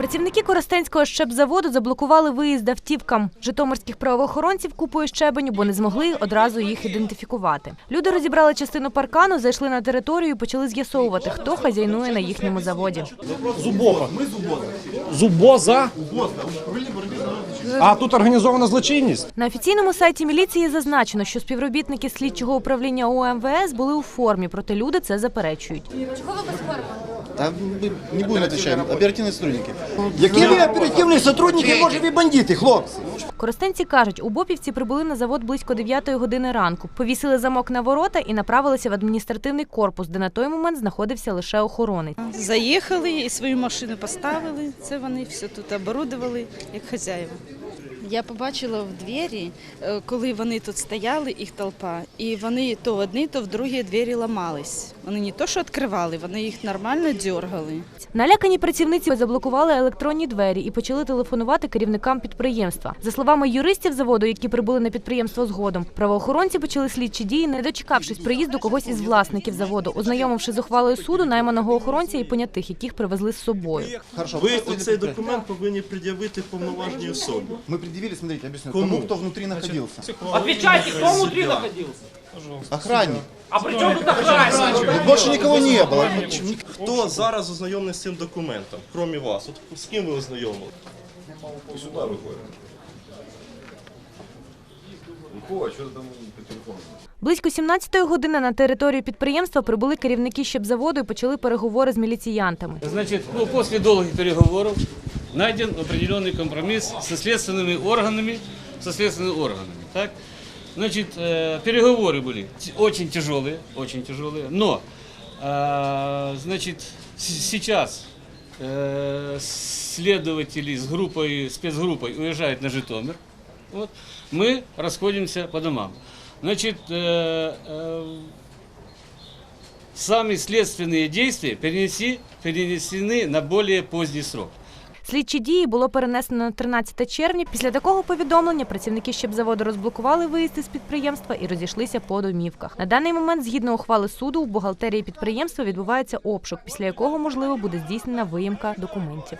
Працівники Коростенського щебзаводу заблокували виїзд автівкам житомирських правоохоронців купою щебеню, бо не змогли одразу їх ідентифікувати. Люди розібрали частину паркану, зайшли на територію і почали з'ясовувати, хто хазяйнує на їхньому заводі. Зубова. Зубоза? А тут організована злочинність. На офіційному сайті міліції зазначено, що співробітники слідчого управління УМВС були у формі, проте люди це заперечують. Да мы не будем отвечать. Оперативные сотрудники. Які ви оперативні сотрудники, може ви бандити, хлопці? Коростенці кажуть, у Бопівці прибули на завод близько 9 години ранку, повісили замок на ворота і направилися в адміністративний корпус, де на той момент знаходився лише охоронець. Заїхали і свою машину поставили. Це вони все тут оборудували як хазяїва. Я побачила в двері, е, коли вони тут стояли, їх толпа, і вони то в одні, то в другі двері ламались. Вони не то, що відкривали, вони їх нормально дергали. Налякані працівниці заблокували електронні двері і почали телефонувати керівникам підприємства. За словами юристів заводу, які прибули на підприємство згодом, правоохоронці почали слідчі дії, не дочекавшись приїзду когось із власників заводу, ознайомивши з ухвалою суду найманого охоронця і понятих, яких привезли з собою. Хорошо. Ви оцей документ повинні пред'явити повноважній особі. Мы предъявили, смотрите, объясню. Кому? Тому, кто внутри находился. Отвечайте, кто внутри находился? Охранник. А при чем тут охранник? Больше никого не было. Хто зараз ознайомлений з цим документом, крім вас? От з ким ви ознайомили? Близько 17-ї години на територію підприємства прибули керівники щебзаводу і почали переговори з міліціянтами. Значит, ну, после долгих переговоров найден определенный компромисс со следственными органами, со следственными органами. Так? Значит, э, переговоры были очень тяжелые, очень тяжелые, но, э, значит, сейчас э, следователи с группой, спецгруппой уезжают на Житомир. Вот. Мы расходимся по домам. Значит, э, э, сами следственные действия перенеси, перенесены на более поздний срок. Слідчі дії було перенесено на 13 червня. Після такого повідомлення працівники щебзаводу розблокували виїзд із підприємства і розійшлися по домівках. На даний момент, згідно ухвали суду, у бухгалтерії підприємства відбувається обшук, після якого можливо буде здійснена виїмка документів.